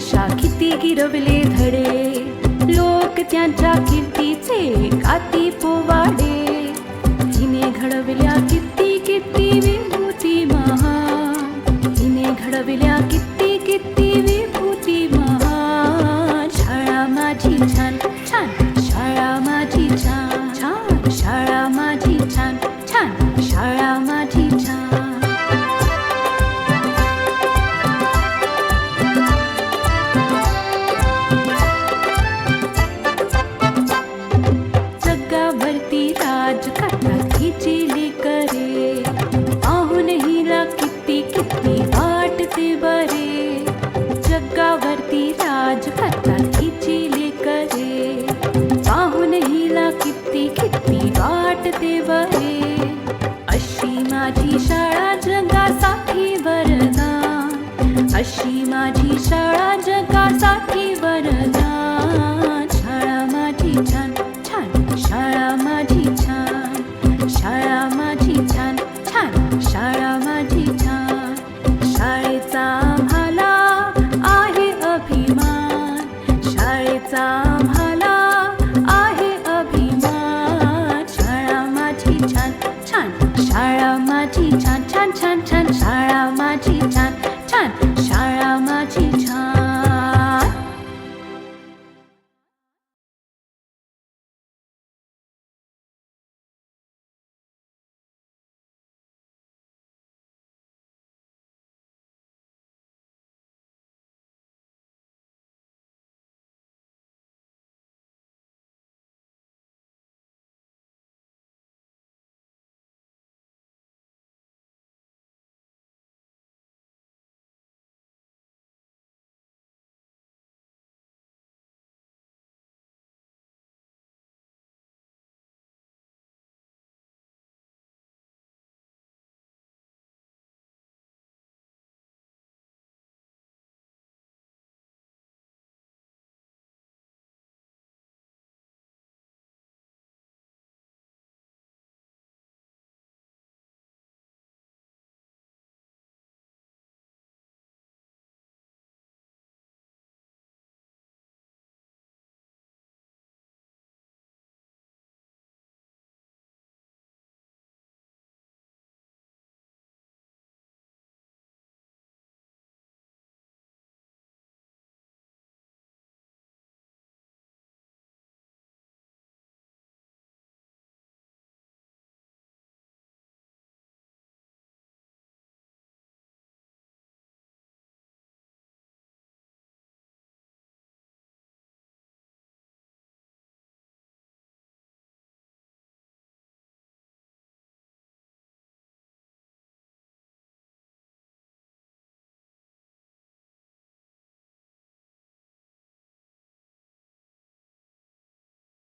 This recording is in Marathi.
गणेशा किती गिरवले धडे लोक त्यांच्या कीर्तीचे काती पोवाडे. हिने घडविल्या किती किती विभूती महा हिने घडविल्या किती किती विभूती महा शाळा माझी छान वाटते बरे अशी माझी शाळा जगासाठी वरदान अशी माझी शाळा जगासाठी वरदान माझी छान छान छान छान शाळा माझी छान छान शाळा माझी छान